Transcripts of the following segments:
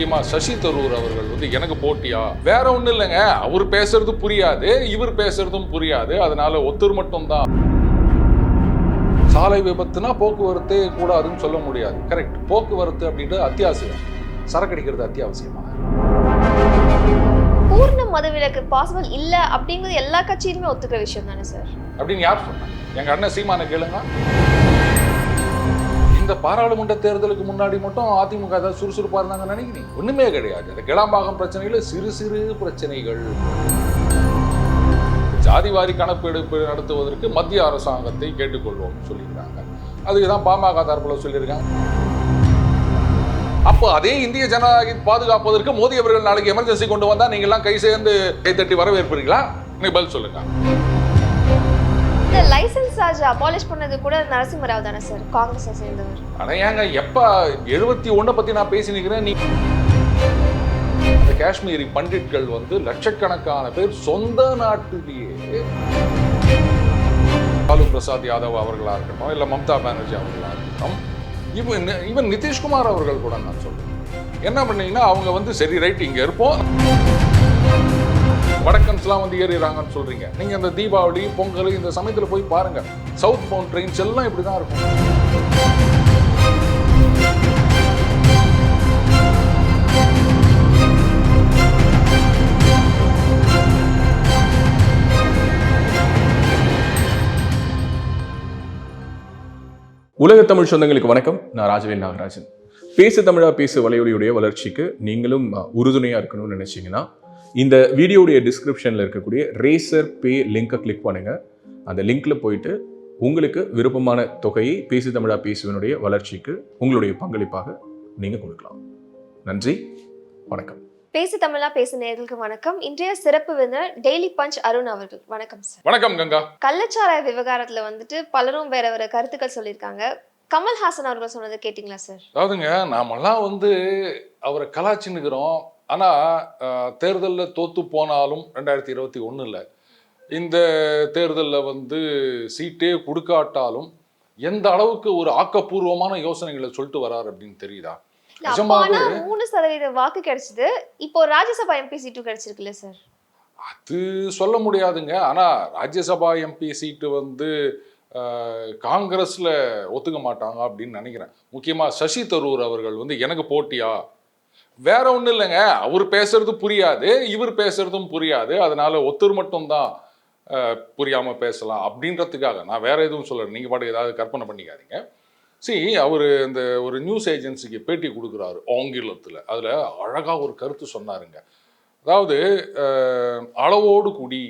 முக்கியமா சசி தரூர் அவர்கள் வந்து எனக்கு போட்டியா? வேற ஒண்ணும் இல்லைங்க. அவர் பேசுறது புரியாது. இவர் பேசுறதும் புரியாது. அதனால ஒத்துர் மட்டும்தான். சாலை விபத்துனா போக்குவரத்தே கூடாதுன்னு சொல்ல முடியாது. கரெக்ட் போக்குவரத்து அப்படின்றது அத்தியாவசியம். சரக்கு அடிக்கிறது அத்தியாவசியமா? பூர்ண மதவிலக்கு பாசிபிள் இல்ல அப்படிங்கிறது எல்லா கட்சியிலுமே ஒத்துக்கிற விஷயம் தானே சார்? அப்படின்னு யார் சொன்னாங்க? எங்க அண்ணன் சீமான கேளுங்க. இந்த பாராளுமன்ற தேர்தலுக்கு முன்னாடி மட்டும் அதிமுக ஏதாவது சுறுசுறுப்பாக இருந்தாங்க நினைக்கிறீங்க? ஒன்றுமே கிடையாது. இந்த கிளாம்பாகம் பிரச்சனையில் சிறு சிறு பிரச்சனைகள். ஜாதிவாரி கணக்கெடுப்பு நடத்துவதற்கு மத்திய அரசாங்கத்தை கேட்டுக்கொள்வோம் சொல்லியிருக்காங்க. அதுக்கு தான் பாமக தரப்புல சொல்லியிருக்காங்க. அப்போ அதே இந்திய ஜனநாயகத்தை பாதுகாப்பதற்கு மோடி அவர்கள் நாளைக்கு எமர்ஜென்சி கொண்டு வந்தா நீங்கள்லாம் கை சேர்ந்து கைத்தட்டி வரவேற்பீர்களா நீங்கள் பதில் சொல்லுங்க. இந்த லைசன்ஸ் சார்ஜ் அபாலிஷ் பண்ணது கூட நரசிம்மராவ் தானே சார் காங்கிரஸை சேர்ந்தவர். ஆனா ஏங்க எப்ப எழுபத்தி ஒண்ணை பத்தி நான் பேசி நிக்கிறேன் நீ இந்த காஷ்மீரி பண்டிட்கள் வந்து லட்சக்கணக்கான பேர் சொந்த நாட்டிலேயே லாலு பிரசாத் யாதவ் அவர்களா இருக்கட்டும் இல்ல மம்தா பானர்ஜி அவர்களா இருக்கட்டும் இவன் ஈவன் நிதிஷ்குமார் அவர்கள் கூட நான் சொல்றேன். என்ன பண்ணீங்கன்னா அவங்க வந்து சரி ரைட் இங்க இருப்போம். வடக்கன்ஸ்லாம் வந்து ஏறிடுறாங்கன்னு சொல்றீங்க. நீங்க இந்த தீபாவளி பொங்கல் இந்த சமயத்துல போய் பாருங்க. சவுத் பவுண்ட் ட்ரெயின்ஸ் எல்லாம் இப்படிதான் இருக்கும். உலக தமிழ் சொந்தங்களுக்கு வணக்கம். நான் ராஜவேல் நாகராஜன். பேசு தமிழா பேசு வலையொலியுடைய வளர்ச்சிக்கு நீங்களும் உறுதுணையாக உறுதுணையா இருக்கணும்னு நினைச்சீங்கன்னா இந்த வீடியோடைய டிஸ்கிரிப்ஷன்ல இருக்கக்கூடிய ரேசர் பே லிங்கை கிளிக் பண்ணுங்க. அந்த லிங்க்ல போயிட்டு உங்களுக்கு விருப்பமான தொகையை பேசு தமிழா பேசுவனுடைய வளர்ச்சிக்கு உங்களுடைய பங்களிப்பாக நீங்க கொடுக்கலாம். நன்றி வணக்கம். பேசு தமிழா பேசு நேர்களுக்கு வணக்கம். இன்றைய சிறப்பு விருந்தினர் டெய்லி பஞ்ச் அருண் அவர்கள். வணக்கம் சார். வணக்கம் கங்கா. கள்ளச்சாராய விவகாரத்துல வந்துட்டு பலரும் வேற வேற கருத்துக்கள் சொல்லியிருக்காங்க. கமல்ஹாசன் அவர்கள் சொன்னதை கேட்டிங்களா சார்? அதாவதுங்க நாமெல்லாம் வந்து அவரை கலாச்சின்னுக்கிறோம். ஆனால் தேர்தலில் தோத்து போனாலும் ரெண்டாயிரத்தி இருபத்தி ஒன்றில் இந்த தேர்தலில் வந்து சீட்டே கொடுக்காட்டாலும் எந்த அளவுக்கு ஒரு ஆக்கப்பூர்வமான யோசனைகளை சொல்லிட்டு வரார் அப்படின்னு தெரியுதா? மூணு சதவீத வாக்கு கிடைச்சது. இப்போ ராஜ்யசபா எம்பி சீட்டும் கிடைச்சிருக்குல்ல சார்? அது சொல்ல முடியாதுங்க. ஆனால் ராஜ்யசபா எம்பி சீட்டு வந்து காங்கிரஸ்ல ஒத்துக்க மாட்டாங்க அப்படின்னு நினைக்கிறேன். முக்கியமாக சசி தரூர் அவர்கள் வந்து எனக்கு போட்டியா? வேற ஒன்றும் இல்லைங்க. அவர் பேசுறது புரியாது இவர் பேசுறதும் புரியாது. அதனால ஒத்தர் மட்டும்தான் புரியாமல் பேசலாம் அப்படின்றதுக்காக. நான் வேற எதுவும் சொல்லலை. நீங்கள் பாட்டு ஏதாவது கற்பனை பண்ணிக்காதீங்க. சி அவர் இந்த ஒரு நியூஸ் ஏஜென்சிக்கு பேட்டி கொடுக்குறாரு ஆங்கிலத்தில். அதில் அழகாக ஒரு கருத்து சொன்னாருங்க. அதாவது அளவோடு குடி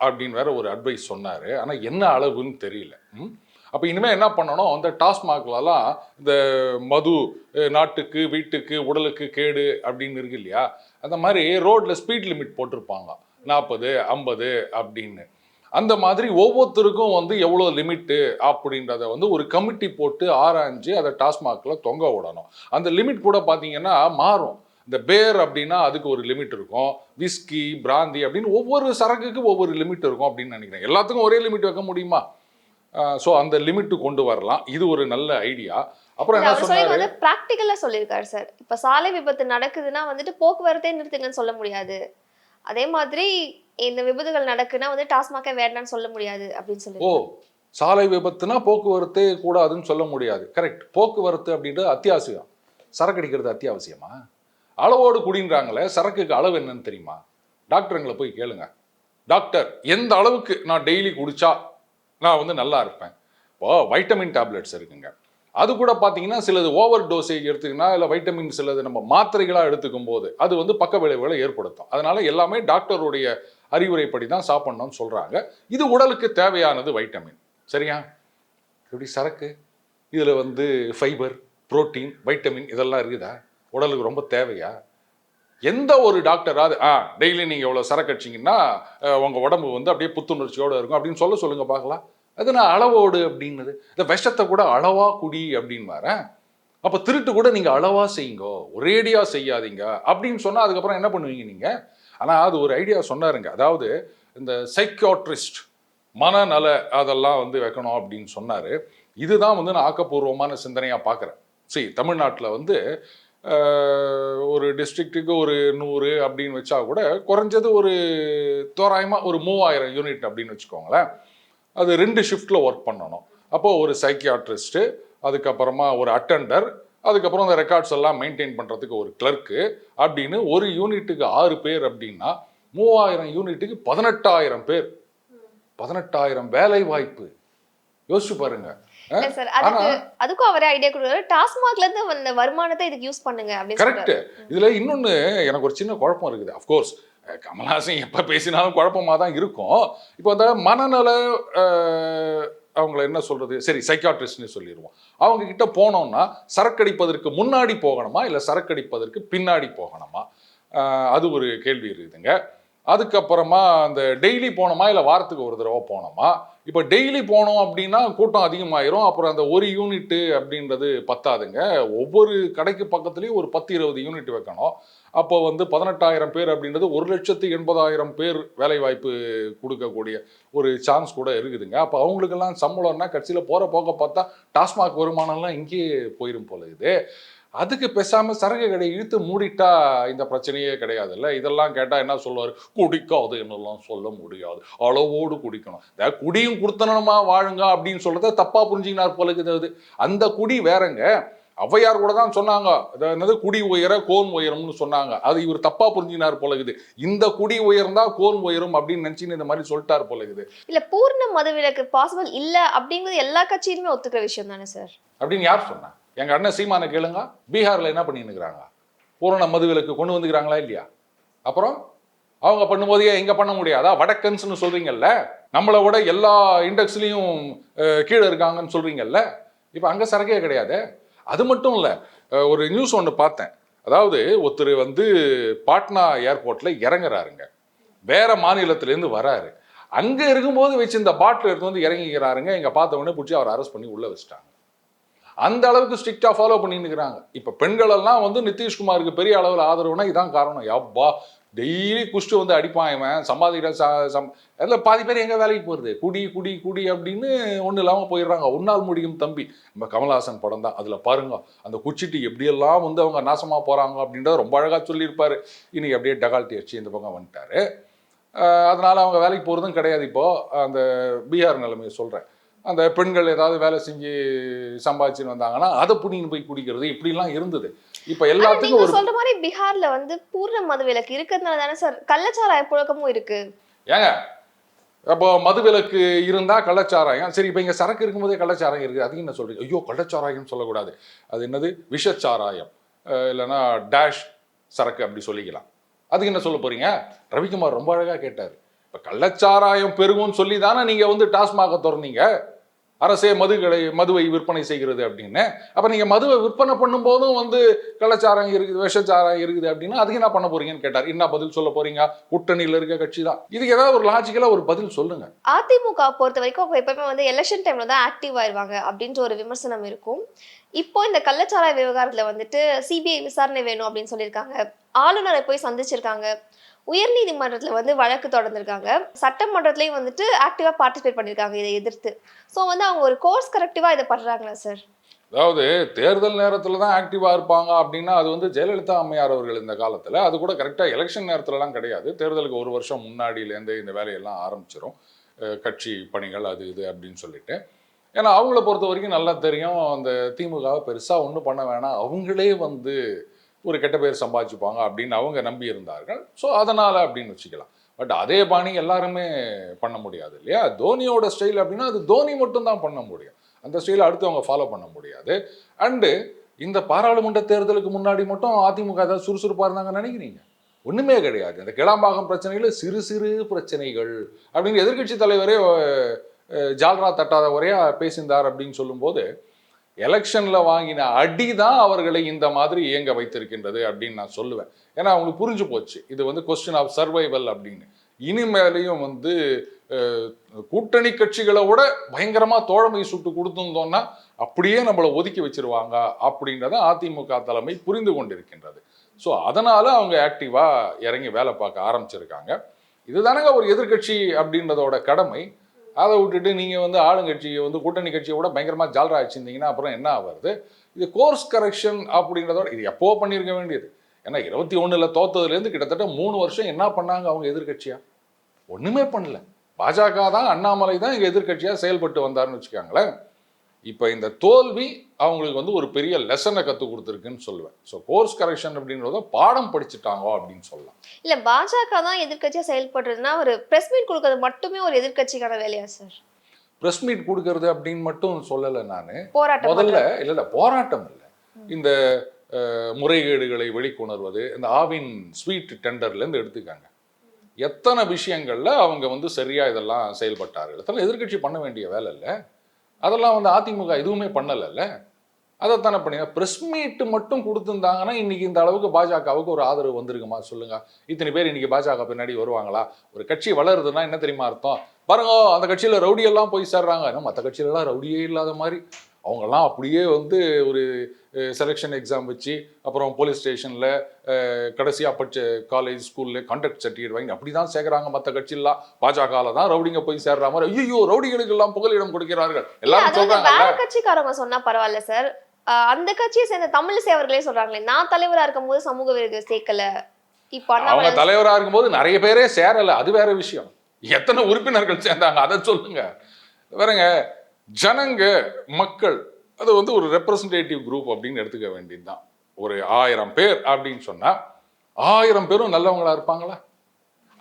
அப்படின்னு வேற ஒரு அட்வைஸ் சொன்னார். ஆனால் என்ன அளவுன்னு தெரியல. ம்? அப்போ இனிமேல் என்ன பண்ணணும்? அந்த டாஸ்மாக்லலாம் இந்த மது நாட்டுக்கு வீட்டுக்கு உடலுக்கு கேடு அப்படின்னு இருக்கு இல்லையா? அந்த மாதிரி ரோட்டில் ஸ்பீட் லிமிட் போட்டிருப்பாங்க நாற்பது ஐம்பது அப்படின்னு. அந்த மாதிரி ஒவ்வொருத்தருக்கும் வந்து எவ்வளோ லிமிட்டு அப்படின்றத வந்து ஒரு கமிட்டி போட்டு ஆராய்ஞ்சு அதை டாஸ்மாக்ல தொங்க விடணும். அந்த லிமிட் கூட பார்த்தீங்கன்னா மாறும். இந்த பேர் அப்படின்னா அதுக்கு ஒரு லிமிட் இருக்கும். விஸ்கி பிராந்தி அப்படின்னு ஒவ்வொரு சரக்குக்கு ஒவ்வொரு லிமிட் இருக்கும் அப்படின்னு நினைக்கிறேன். எல்லாத்துக்கும் ஒரே லிமிட் வைக்க முடியுமா? ஸோ அந்த லிமிட்டு கொண்டு வரலாம். இது ஒரு நல்ல ஐடியா அப்புறம் என்ன சொன்னாரு? பிராக்டிக்கலா சொல்லியிருக்காரு சார் இப்ப சாலை விபத்து நடக்குதுன்னா வந்துட்டு போக்குவரத்தே நிறுத்துங்கன்னு சொல்ல முடியாது. அதே மாதிரி இந்த விபத்துகள் நடக்குன்னா வந்து டாஸ்மாகே வேண்டாம்னு சொல்ல முடியாது அப்படின்னு சொல்லி ஓ சாலை விபத்துனா போக்குவரத்தே கூடாதுன்னு சொல்ல முடியாது. கரெக்ட் போக்குவரத்து அப்படின்றது அத்தியாவசியம். சரக்கு அடிக்கிறது அத்தியாவசியமா? அளவோடு குடின்றாங்களே சரக்குக்கு அளவு என்னன்னு தெரியுமா? டாக்டருங்களை போய் கேளுங்க. டாக்டர் எந்த அளவுக்கு நான் டெய்லி குடிச்சா நான் வந்து நல்லா இருப்பேன். இப்போ வைட்டமின் டேப்லெட்ஸ் இருக்குங்க. அது கூட பார்த்தீங்கன்னா சிலது ஓவர் டோசேஜ் எடுத்துக்கினா இல்லை வைட்டமின் சிலது நம்ம மாத்திரைகளாக எடுத்துக்கும் போது அது வந்து பக்க விளைவுகளை ஏற்படுத்தும். அதனால எல்லாமே டாக்டருடைய அறிவுரைப்படி தான் சாப்பிட்ணும்னு சொல்கிறாங்க இது உடலுக்கு தேவையானது வைட்டமின் சரியா? எப்படி சரக்கு? இதில் வந்து ஃபைபர் புரோட்டீன் வைட்டமின் இதெல்லாம் இருக்குதா? உடலுக்கு ரொம்ப தேவையா? எந்த ஒரு டாக்டராவது ஆ டெய்லி நீங்கள் இவ்வளோ சரக்கு அடிச்சிங்கன்னா உங்கள் உடம்பு வந்து அப்படியே புத்துணர்ச்சியோடு இருக்கும். அப்படின்னு சொல்ல சொல்லுங்கள் பார்க்கலாம். அது நான் அளவோடு அப்படின்னது. இந்த விஷத்தை கூட அளவா குடி அப்படின்னு வரேன். அப்போ திருட்டு கூட நீங்கள் அளவா செய்யுங்க ஒரேடியாக செய்யாதீங்க அப்படின்னு சொன்னால் அதுக்கப்புறம் என்ன பண்ணுவீங்க நீங்கள் ஆனால் அது ஒரு ஐடியா சொன்னாருங்க. அதாவது இந்த சைக்கியாட்ரிஸ்ட் மனநல அதெல்லாம் வந்து வைக்கணும் அப்படின்னு சொன்னார். இதுதான் வந்து நான் ஆக்கப்பூர்வமான சிந்தனையாக பார்க்குறேன் சரி தமிழ்நாட்டில் வந்து ஒரு டிஸ்ட்ரிக்ட்டுக்கு ஒரு நூறு அப்படின்னு வச்சா கூட குறைஞ்சது ஒரு தோராயமாக ஒரு மூவாயிரம் யூனிட் அப்படின்னு வச்சுக்கோங்களேன். அது ரெண்டு ஷிஃப்ட்டில் ஒர்க் பண்ணணும். அப்போது ஒரு சைக்கியாட்ரிஸ்ட்டு அதுக்கப்புறமா ஒரு அட்டெண்டர் அதுக்கப்புறம் அந்த ரெக்கார்ட்ஸ் எல்லாம் மெயின்டைன் பண்ணுறதுக்கு ஒரு கிளர்க்கு அப்படின்னு ஒரு யூனிட்டுக்கு ஆறு பேர் அப்படின்னா மூவாயிரம் யூனிட்டுக்கு பதினெட்டாயிரம் பேர். பதினெட்டாயிரம் வேலை வாய்ப்பு யோசிச்சு பாருங்க. அதுக்கும் அவரே ஐடியா கொடுக்குறாரு. டாஸ்மாக்ல இருந்து வருமானத்தை இதுக்கு யூஸ் பண்ணுங்க கரெக்ட் இதுல இன்னொன்னு எனக்கு ஒரு சின்ன குழப்பம் இருக்குது. அஃப்கோர்ஸ் கமல்ஹாசன் எப்போ பேசினாலும் குழப்பமாக தான் இருக்கும். இப்போ அந்த மனநல அவங்கள என்ன சொல்றது? சரி சைக்காட்ரிஸ்ட்னு சொல்லிடுவோம். அவங்க கிட்ட போனோம்னா சரக்கடிப்பதற்கு முன்னாடி போகணுமா? இல்லை சரக்கடிப்பதற்கு பின்னாடி போகணுமா? அது ஒரு கேள்வி இருக்குதுங்க. அதுக்கப்புறமா அந்த டெய்லி போனோமா? இல்லை வாரத்துக்கு ஒரு தடவை போனோமா? இப்போ டெய்லி போனோம் அப்படின்னா கூட்டம் அதிகமாயிரும். அப்புறம் அந்த ஒரு யூனிட்டு அப்படின்றது பத்தாதுங்க. ஒவ்வொரு கடைக்கு பக்கத்துலேயும் ஒரு பத்து இருபது யூனிட் வைக்கணும். அப்போ வந்து பதினெட்டாயிரம் பேர் அப்படின்றது ஒரு லட்சத்து எண்பதாயிரம் பேர் வேலைவாய்ப்பு கொடுக்கக்கூடிய ஒரு சான்ஸ் கூட இருக்குதுங்க. அப்போ அவங்களுக்கெல்லாம் சம்பளம்னா கட்சியில் போகிற போக பார்த்தா டாஸ்மாக் வருமானம்லாம் இங்கேயே போயிடும் போல இது. அதுக்கு பேசாமல் சரக்கு கடை இழுத்து மூடிட்டா இந்த பிரச்சனையே கிடையாதுல்ல. இதெல்லாம் கேட்டால் என்ன சொல்லுவார்? குடிக்காது என்னெல்லாம் சொல்ல முடியாது. அளவோடு குடிக்கணும். இந்த குடியும் குடுத்தனமா வாழுங்க அப்படின்னு சொல்கிறத தப்பாக புரிஞ்சுக்கினார் போல இருக்குது. அந்த குடி வேறங்க. ஔவையார் கூட தான் சொன்னாங்க. அது என்னது? குடி உயர கோன் உயரும்னு சொன்னாங்க. அது இவர் தப்பா புரிஞ்சினார் போல இருக்குது இந்த குடி உயர்ந்தா கோன் உயரும் அப்படின்னு நினைச்சுன்னு இந்த மாதிரி சொல்லிட்டார் போல இருக்குது இல்ல பூர்ண மதவிலக்கு பாசிபிள் இல்ல அப்படிங்கிறது எல்லா கட்சியிலுமே ஒத்துக்கிற விஷயம் தானே சார் அப்படின்னு யார் சொன்னா? எங்க அண்ணன் சீமானை கேளுங்க. பீகார்ல என்ன பண்ணின்னு இருக்கிறாங்க பூரண மதுவிலக்கு கொண்டு வந்துக்கிறாங்களா இல்லையா? அப்புறம் அவங்க பண்ணும்போதே இங்க பண்ண முடியாதா வடக்கன்ஸ்னு சொல்றீங்கல்ல? நம்மளை விட எல்லா இண்டெக்ஸ்லயும் கீழே இருக்காங்கன்னு சொல்றீங்கல்ல? இப்போ அங்க சரக்கே கிடையாது? அது மட்டும் இல்லை ஒரு நியூஸ் ஒன்று பார்த்தேன். அதாவது ஒருத்தர் வந்து பாட்னா ஏர்போர்ட்டில் இறங்குறாருங்க. வேற மாநிலத்திலேருந்து வராரு. அங்கே இருக்கும்போது வச்சு இந்த பாட்டில் எடுத்து வந்து இறங்கிக்கிறாருங்க. எங்கள் பார்த்த உடனே பிடிச்சி அவர் அரெஸ்ட் பண்ணி உள்ள வச்சிட்டாங்க. அந்த அளவுக்கு ஸ்ட்ரிக்டாக ஃபாலோ பண்ணிட்டு இருக்கிறாங்க. இப்போ பெண்கள் எல்லாம் வந்து நிதிஷ்குமாருக்கு பெரிய அளவில் ஆதரவுனா இதான் காரணம். யப்பா டெய்லி குஷ்டு வந்து அடிப்பான் இவன் சம்பாதிக்கிற சா சம் அதில் பாதி பேர் எங்கே வேலைக்கு போகிறது குடி குடி குடி அப்படின்னு ஒன்றும் இல்லாமல் போயிடுறாங்க. உன்னால் முடியும் தம்பி. நம்ம கமல்ஹாசன் படம் தான். அதில் பாருங்க அந்த குச்சிட்டு எப்படியெல்லாம் வந்து அவங்க நாசமாக போகிறாங்க அப்படின்றத ரொம்ப அழகாக சொல்லியிருப்பார். இன்றைக்கி அப்படியே டகால்ட்டி வச்சு இந்த பக்கம் வந்துட்டாரு. அதனால் அவங்க வேலைக்கு போகிறதும் கிடையாது இப்போது அந்த பீகார் நிலைமையை சொல்கிறேன் அந்த பெண்கள் ஏதாவது வேலை செஞ்சு சம்பாதிச்சுன்னு வந்தாங்கன்னா அதை புடிங்கின்னு போய் குடிக்கிறது. இப்படிலாம் இருந்தது. இப்போ எல்லாத்துக்கும் ஒரு சொல்ற மாதிரி பீகார்ல வந்து பூர்ண மதவிலக்கு இருக்கிறதுனால தானே சார்? கள்ளச்சாராய புழக்கமும் இருக்கு. ஏங்க அப்போ மதுவிலக்கு இருந்தா கள்ளச்சாராயம். சரி இப்போ இங்க சரக்கு இருக்கும்போதே கள்ளச்சாராயம் இருக்குது அதுக்கு என்ன சொல்றீங்க ஐயோ கள்ளச்சாராயம் சொல்லக்கூடாது. அது என்னது? விஷச்சாராயம். இல்லைன்னா டேஷ் சரக்கு அப்படி சொல்லிக்கலாம். அதுக்கு என்ன சொல்ல போறீங்க? ரவிக்குமார் ரொம்ப அழகா கேட்டார். இப்போ கள்ளச்சாராயம் பெருகும்னு சொல்லி தானே நீங்க வந்து டாஸ்மாக திறந்தீங்க. அரசே மது கடை மதுவை விற்பனை செய்கிறது அப்படின்னு. அப்போ நீங்கள் மதுவை விற்பனை பண்ணும்போதும் வந்து கள்ளச்சாரம் இருக்குது விஷச்சாரம் இருக்குது அப்படின்னா அதுக்கு என்ன பண்ண போறீங்கன்னு கேட்டார். என்ன பதில் சொல்ல போறீங்க? கூட்டணியில் இருக்க கட்சி தான். இதுக்கு ஏதாவது ஒரு லாஜிக்கலாக ஒரு பதில் சொல்லுங்க. அதிமுக பொறுத்த வரைக்கும் அவங்க எப்பவுமே வந்து எலெக்ஷன் டைம்ல தான் ஆக்டிவ் ஆயிருவாங்க அப்படின்ற ஒரு விமர்சனம் இருக்கும். இப்போ இந்த கள்ளச்சாராய விவகாரத்தில் வந்துட்டு சிபிஐ விசாரணை வேணும் அப்படின்னு சொல்லியிருக்காங்க. ஆளுநரை போய் சந்திச்சிருக்காங்க. உயர்நீதிமன்றத்தில் வந்து வழக்கு தொடர்ந்துருக்காங்க. சட்டமன்றத்துலேயும் வந்துட்டு ஆக்டிவாக பார்ட்டிசிபேட் பண்ணியிருக்காங்க இதை எதிர்த்து. ஸோ வந்து அவங்க ஒரு கோர்ஸ் கரெக்டிவாக இதை பண்ணுறாங்களா சார் அதாவது தேர்தல் நேரத்தில் தான் ஆக்டிவாக இருப்பாங்க அப்படின்னா அது வந்து ஜெயலலிதா அம்மையார் அவர்கள் இந்த காலத்தில் அது கூட கரெக்டாக எலெக்ஷன் நேரத்துலலாம் கிடையாது. தேர்தலுக்கு ஒரு வருஷம் முன்னாடியிலேருந்து இந்த வேலையெல்லாம் ஆரம்பிச்சிடும் கட்சி பணிகள் அது இது அப்படின்னு சொல்லிட்டு. ஏன்னா அவங்கள பொறுத்த வரைக்கும் நல்லா தெரியும். அந்த திமுகவை பெருசாக ஒன்றும் பண்ண வேணாம். அவங்களே வந்து ஒரு கெட்ட பேர் சம்பாதிச்சுப்பாங்க அப்படின்னு அவங்க நம்பி இருந்தார்கள். ஸோ அதனால் அப்படின்னு வச்சுக்கலாம். பட் அதே பாணி எல்லாருமே பண்ண முடியாது இல்லையா? தோனியோட ஸ்டைல் அப்படின்னா அது தோனி மட்டும் தான் பண்ண முடியும். அந்த ஸ்டைலை அடுத்தவங்க ஃபாலோ பண்ண முடியாது. அண்டு இந்த பாராளுமன்ற தேர்தலுக்கு முன்னாடி மட்டும் அதிமுக ஏதாவது சுறுசுறுப்பாக இருந்தாங்கன்னு நினைக்கிறீங்க? ஒன்றுமே கிடையாது. இந்த கிளாம்பாகம் பிரச்சனைகள் சிறு சிறு பிரச்சனைகள் அப்படின்னு எதிர்க்கட்சி தலைவரே ஜால்ரா தட்டாத வரையா பேசியிருந்தார் அப்படின்னு சொல்லும்போது எலெக்ஷனில் வாங்கின அடி தான் அவர்களை இந்த மாதிரி இயங்க வைத்திருக்கின்றது அப்படின்னு நான் சொல்லுவேன். ஏன்னா அவங்களுக்கு புரிஞ்சு போச்சு. இது வந்து கொஸ்டின் ஆஃப் சர்வைவல் அப்படின்னு. இனிமேலையும் வந்து கூட்டணி கட்சிகளை விட பயங்கரமாக தோழமை சுட்டு கொடுத்துருந்தோம்னா அப்படியே நம்மளை ஒதுக்கி வச்சிருவாங்க அப்படின்றத அதிமுக தலைமை புரிந்து கொண்டிருக்கின்றது. ஸோ அதனால் அவங்க ஆக்டிவாக இறங்கி வேலை பார்க்க ஆரம்பிச்சிருக்காங்க. இதுதானங்க ஒரு எதிர்க்கட்சி அப்படின்றதோட கடமை. அதை விட்டுட்டு நீங்கள் வந்து ஆளுங்கட்சியை வந்து கூட்டணி கட்சியை விட பயங்கரமாக ஜால்ரா வச்சுருந்தீங்கன்னா அப்புறம் என்ன ஆகுது இது கோர்ஸ் கரெக்ஷன் அப்படின்றதோட இது எப்போ பண்ணியிருக்க வேண்டியது? ஏன்னா இருபத்தி ஒன்றில் தோத்ததுலேருந்து கிட்டத்தட்ட மூணு வருஷம் என்ன பண்ணாங்க அவங்க எதிர்க்கட்சியா? ஒன்றுமே பண்ணல. பாஜக தான் அண்ணாமலை தான் இங்கே எதிர்க்கட்சியாக செயல்பட்டு வந்தாருன்னு வச்சுக்கோங்களேன். இப்போ இந்த தோல்வி அவங்களுக்கு வந்து ஒரு பெரிய லெசனை கற்றுக் கொடுத்துருக்குன்னு சொல்லுவேன். ஸோ கோர்ஸ் கரெக்ஷன் அப்படின்றத பாடம் படிச்சுட்டாங்க அப்படின்னு சொல்லலாம். இல்ல பாஜக தான் எதிர்க்கட்சியா செயல்படுறதுன்னா ஒரு பிரஸ் மீட் கொடுக்கறது மட்டுமே ஒரு எதிர்க்கட்சிக்கான வேலையா சார் ப்ரெஸ் மீட் கொடுக்கறது அப்படின்னு மட்டும் சொல்லலை நான். போராட்டம் முதல்ல. இல்லை இல்லை போராட்டம் இல்லை. இந்த முறைகேடுகளை வெளிக்கொணர்வது இந்த ஆவின் ஸ்வீட் டெண்டர்லேருந்து எடுத்துக்காங்க. எத்தனை விஷயங்கள்ல அவங்க வந்து சரியா இதெல்லாம் செயல்பட்டார்கள். இதெல்லாம் எதிர்க்கட்சி பண்ண வேண்டிய வேலை இல்லை. அதெல்லாம் வந்து அதிமுக எதுவுமே பண்ணலைல்ல. அதைத்தானே பண்ணி ப்ரெஸ் மீட்டு மட்டும் கொடுத்துருந்தாங்கன்னா இன்னைக்கு இந்த அளவுக்கு பாஜகவுக்கு ஒரு ஆதரவு வந்திருக்குமா சொல்லுங்க. இத்தனை பேர் இன்னைக்கு பாஜக பின்னாடி வருவாங்களா? ஒரு கட்சி வளருதுன்னா என்ன தெரியுமா அர்த்தம்? பாருங்க அந்த கட்சியில் ரவுடியெல்லாம் போய் சேர்றாங்க. ஆனால் மற்ற கட்சியிலலாம் ரவுடியே இல்லாத மாதிரி அவங்கெல்லாம் அப்படியே வந்து ஒரு செலெக்ஷன் எக்ஸாம் வச்சு அப்புறம் போலீஸ் ஸ்டேஷனில் கடைசியாக படிச்ச காலேஜ் ஸ்கூலில் கண்டக்ட் சர்டிஃபிகேட் வாங்கி அப்படி தான் சேர்க்குறாங்க மற்ற கட்சியெல்லாம். பாஜகவில் தான் ரவுடிங்க போய் சேர்ற மாதிரி ஐயோ ரவுடிகளுக்கு எல்லாம் புகலிடம் கொடுக்கிறார்கள். எல்லாரும் வேற கட்சிக்காரங்க சொன்னா பரவாயில்ல சார் அந்த கட்சியை சேர்ந்த தமிழ் சேவர்களே சொல்றாங்களே நான் தலைவரா இருக்கும்போது சமூக விரோதிகள் சேர்க்கல. இப்ப அவங்க தலைவரா இருக்கும்போது நிறைய பேரே சேரல அது வேற விஷயம். எத்தனை உறுப்பினர்கள் சேர்ந்தாங்க அதை சொல்லுங்க. வேறங்க ஜனங்க மக்கள் அது வந்து ஒரு ரெப்ரசன்டேட்டிவ் குரூப் அப்படின்னு எடுத்துக்க வேண்டியதுதான். ஒரு ஆயிரம் பேர் அப்படின்னு சொன்னா ஆயிரம் பேரும் நல்லவங்களா இருப்பாங்களா?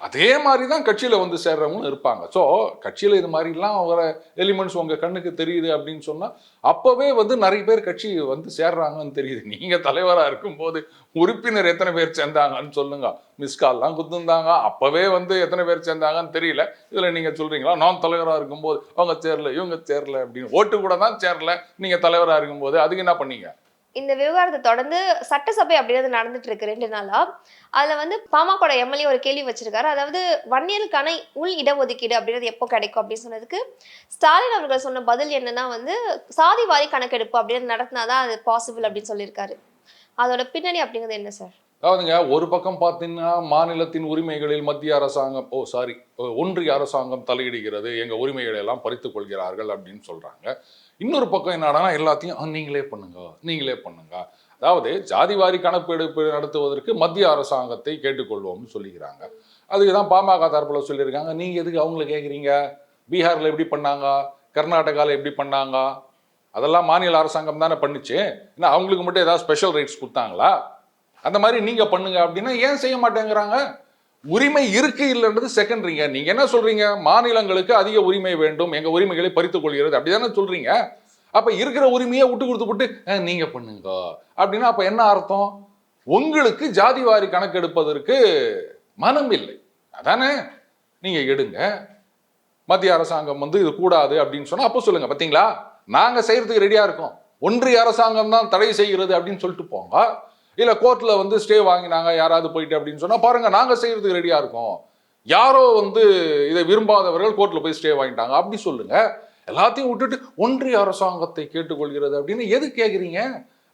அதே மாதிரி தான் கட்சியில் வந்து சேர்றவங்களும் இருப்பாங்க. ஸோ கட்சியில் இது மாதிரிலாம் வர எலிமெண்ட்ஸ் உங்கள் கண்ணுக்கு தெரியுது அப்படின்னு சொன்னால் அப்போவே வந்து நிறைய பேர் கட்சி வந்து சேர்றாங்கன்னு தெரியுது. நீங்கள் தலைவராக இருக்கும்போது உறுப்பினர் எத்தனை பேர் சேர்ந்தாங்கன்னு சொல்லுங்க. மிஸ் கால்லாம் குத்துந்தாங்க. அப்பவே வந்து எத்தனை பேர் சேர்ந்தாங்கன்னு தெரியல. இதில் நீங்கள் சொல்கிறீங்களா நான் தலைவராக இருக்கும்போது அவங்க சேரல இவங்க சேரல அப்படின்னு. ஓட்டு கூட தான் சேரல. நீங்கள் தலைவராக இருக்கும்போது அதுக்கு என்ன பண்ணீங்க? இந்த விவகாரத்தை தொடர்ந்து சட்டசபை அப்படிங்கிறது நடந்துட்டு இருக்கு ரெண்டு நாளா. அதுல வந்து பாமக எம்எல்ஏ ஒரு கேள்வி வச்சிருக்காரு. அதாவது வன்னியருக்கான உள் இடஒதுக்கீடு அப்படின்றது எப்போ கிடைக்கும் அப்படின்னு சொன்னதுக்கு ஸ்டாலின் அவர்கள் சொன்ன பதில் என்னன்னா வந்து சாதி வாரி கணக்கெடுப்பு அப்படின்னு நடத்தினாதான் அது பாசிபிள் அப்படின்னு சொல்லியிருக்காரு. அதோட பின்னணி அப்படிங்கிறது என்ன சார்? அதாவதுங்க ஒரு பக்கம் பார்த்தீங்கன்னா மாநிலத்தின் உரிமைகளில் மத்திய அரசாங்கம் ஓ சாரி ஒன்றிய அரசாங்கம் தலையிடுகிறது. எங்கள் உரிமைகளை எல்லாம் பறித்துக் கொள்கிறார்கள் அப்படின்னு சொல்கிறாங்க இன்னொரு பக்கம் என்னடான்னா எல்லாத்தையும் நீங்களே பண்ணுங்க நீங்களே பண்ணுங்க. அதாவது ஜாதிவாரி கணக்கெடுப்பு நடத்துவதற்கு மத்திய அரசாங்கத்தை கேட்டுக்கொள்வோம்னு சொல்லிக்கிறாங்க. அதுக்கு தான் பாமக தரப்புல சொல்லியிருக்காங்க. நீங்க எதுக்கு அவங்கள கேட்குறீங்க பீகார்ல எப்படி பண்ணாங்க? கர்நாடகாவில் எப்படி பண்ணாங்க? அதெல்லாம் மாநில அரசாங்கம் தானே பண்ணுச்சு. ஏன்னா அவங்களுக்கு மட்டும் ஏதாவது ஸ்பெஷல் ரைட்ஸ் கொடுத்தாங்களா? அந்த மாதிரி நீங்க பண்ணுங்க அப்படின்னா ஏன் செய்ய மாட்டேங்கிறாங்க? உரிமை இருக்கு இல்லைன்றது செகண்டரிங்க நீங்க என்ன சொல்றீங்க? மாநிலங்களுக்கு அதிக உரிமை வேண்டும். எங்க உரிமைகளை பறித்துக் கொள்கிறது. அப்படிதானே சொல்றீங்க? அப்ப இருக்கிற உரிமையை விட்டு கொடுத்து போட்டு நீங்க பண்ணுங்க. அப்படின்னா அப்ப என்ன அர்த்தம்? உங்களுக்கு ஜாதிவாரி கணக்கெடுப்பதற்கு மனம் இல்லை. அதானே? நீங்க எடுங்க. மத்திய அரசாங்கம் வந்து இது கூடாது அப்படின்னு சொன்னா அப்போ சொல்லுங்க. பாத்தீங்களா? நாங்க செய்யறதுக்கு ரெடியா இருக்கோம். ஒன்றிய அரசாங்கம் தான் தடை செய்கிறது அப்படின்னு சொல்லிட்டு போங்க. இல்லை கோர்ட்டில் வந்து ஸ்டே வாங்கினாங்க யாராவது போயிட்டு அப்படின்னு சொன்னால் பாருங்க நாங்கள் செய்யறதுக்கு ரெடியாக இருக்கோம். யாரோ வந்து இதை விரும்பாதவர்கள் கோர்ட்டில் போய் ஸ்டே வாங்கிட்டாங்க. அப்படி சொல்லுங்க. எல்லாத்தையும் விட்டுட்டு ஒன்றிய அரசாங்கத்தை கேட்டுக்கொள்கிறது அப்படின்னு எது கேட்குறீங்க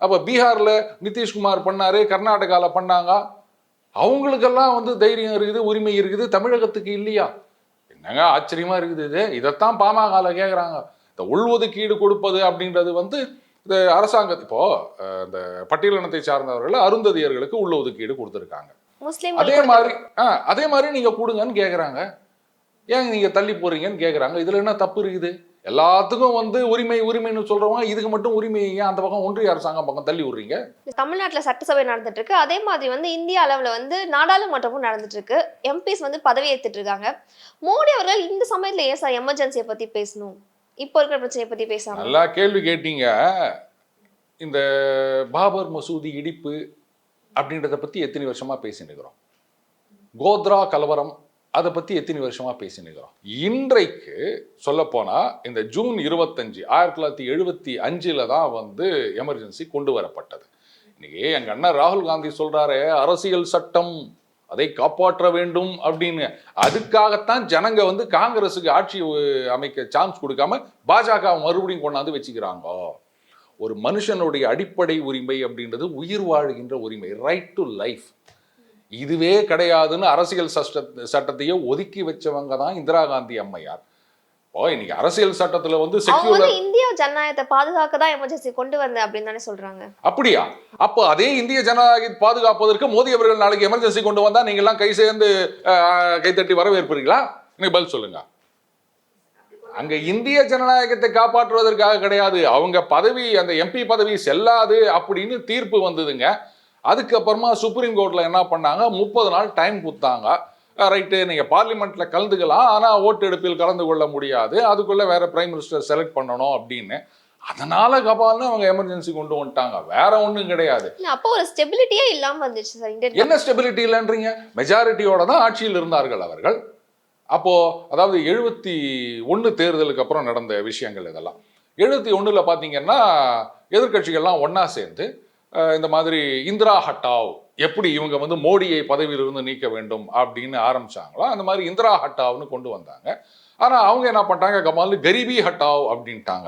அப்போ பீகாரில் நிதிஷ்குமார் பண்ணாரு கர்நாடகாவில் பண்ணாங்க. அவங்களுக்கெல்லாம் வந்து தைரியம் இருக்குது உரிமை இருக்குது தமிழகத்துக்கு இல்லையா? என்னங்க ஆச்சரியமா இருக்குது இது? இதைத்தான் பாமகல கேட்குறாங்க இந்த உள்ஒதுக்கீடு கொடுப்பது அப்படின்றது வந்து இந்த அரசாங்கம் இப்போ இந்த பட்டியலினத்தை சார்ந்தவர்கள் அருந்ததியர்களுக்கு உள்ள ஒதுக்கீடு கொடுத்துருக்காங்க. முஸ்லீம் அதே மாதிரி ஆ அதே மாதிரி நீங்க கொடுங்கன்னு கேக்குறாங்க. ஏன் நீங்க தள்ளி போறீங்கன்னு கேக்குறாங்க. இதுல என்ன தப்பு இருக்குது? எல்லாத்துக்கும் வந்து உரிமை உரிமைன்னு சொல்றவங்க இதுக்கு மட்டும் உரிமை ஏன் அந்த பக்கம் ஒன்றிய அரசாங்கம் பக்கம் தள்ளி விடுறீங்க? தமிழ்நாட்டுல சட்டசபை நடந்துட்டு இருக்கு அதே மாதிரி வந்து இந்திய அளவுல வந்து நாடாளுமன்றமும் நடந்துட்டு இருக்கு எம்பிஸ் வந்து பதவி ஏத்துட்டு இருக்காங்க. மோடி அவர்கள் இந்த சமயத்துல ஏன் சார் எமர்ஜென்சியை பத்தி பேசணும்? இப்போ இருக்கிற பிரச்சனையை பத்தி பேசலாம் நல்லா கேள்வி கேட்டீங்க. இந்த பாபர் மசூதி இடிப்பு அப்படின்றத பத்தி எத்தனை வருஷமா பேசினுக்கிறோம் இருக்கிறோம். கோத்ரா கலவரம் அதை பத்தி எத்தனை வருஷமா பேசினுக்கிறோம் இன்றைக்கு சொல்லப்போனால் இந்த ஜூன் இருபத்தஞ்சு ஆயிரத்தி தொள்ளாயிரத்தி எழுபத்தி அஞ்சுல தான் வந்து எமர்ஜென்சி கொண்டு வரப்பட்டது. இன்னைக்கு எங்க அண்ணன் ராகுல் காந்தி சொல்றாரு அரசியல் சட்டம். அதை காப்பாற்ற வேண்டும் அப்படின்னு. அதுக்காகத்தான் ஜனங்க வந்து காங்கிரஸுக்கு ஆட்சி அமைக்க சான்ஸ் கொடுக்காம பாஜக மறுபடியும் கொண்டாந்து வச்சுக்கிறாங்க. ஒரு மனுஷனுடைய அடிப்படை உரிமை அப்படின்றது உயிர் வாழ்கின்ற உரிமை ரைட் டு லைஃப் இதுவே கிடையாதுன்னு அரசியல் சட்ட சட்டத்தையே ஒதுக்கி வச்சவங்க தான் இந்திரா காந்தி அம்மையார். இப்போ இன்னைக்கு அரசியல் சட்டத்துல வந்து வந்து இந்திய ஜனநாயகத்தை பாதுகாக்க தான் எமர்ஜென்சி கொண்டு வந்தேன் அப்படின்னு தானே சொல்றாங்க. அப்படியா? அப்போ அதே இந்திய ஜனநாயகத்தை பாதுகாப்பதற்கு மோடி அவர்கள் நாளைக்கு எமர்ஜென்சி கொண்டு வந்தா நீங்க எல்லாம் கை சேர்ந்து கைத்தட்டி வரவேற்பீர்களா எனக்கு பதில் சொல்லுங்க. அங்க இந்திய ஜனநாயகத்தை காப்பாற்றுவதற்காக கிடையாது. அவங்க பதவி அந்த எம்பி பதவி செல்லாது அப்படின்னு தீர்ப்பு வந்ததுங்க. அதுக்கப்புறமா சுப்ரீம் கோர்ட்ல என்ன பண்ணாங்க? முப்பது நாள் டைம் கொடுத்தாங்க. ரைட்டு நீங்க பார்லிமெண்ட்ல கலந்துக்கலாம். ஆனா ஓட்டெடுப்பில் கலந்து கொள்ள முடியாது. அதுக்குள்ள வேற பிரைம் மினிஸ்டர் செலக்ட் பண்ணணும் அப்படின்னு. அதனால கபால்னு அவங்க எமர்ஜென்சி கொண்டு வந்துட்டாங்க. வேற ஒண்ணும் கிடையாது. அப்போ ஒரு ஸ்டெபிலிட்டியே இல்லாம வந்துச்சு சார் என்ன ஸ்டெபிலிட்டி இல்லைன்றீங்க? மெஜாரிட்டியோட தான் ஆட்சியில் இருந்தார்கள் அவர்கள். அப்போ அதாவது எழுபத்தி ஒன்று தேர்தலுக்கு அப்புறம் நடந்த விஷயங்கள் இதெல்லாம். எழுபத்தி ஒண்ணுல பாத்தீங்கன்னா எதிர்க்கட்சிகள்லாம் ஒண்ணா சேர்ந்து இந்த மாதிரி இந்திரா ஹட்டாவ் எப்படி இவங்க வந்து மோடியை பதவியிலிருந்து நீக்க வேண்டும் அப்படின்னு ஆரம்பிச்சாங்களோ அந்த மாதிரி இந்திரா ஹட்டாவ்னு கொண்டு வந்தாங்க. ஆனால் அவங்க என்ன பண்ணிட்டாங்க? கமால் கரிபி ஹட்டாவ் அப்படின்ட்டாங்க.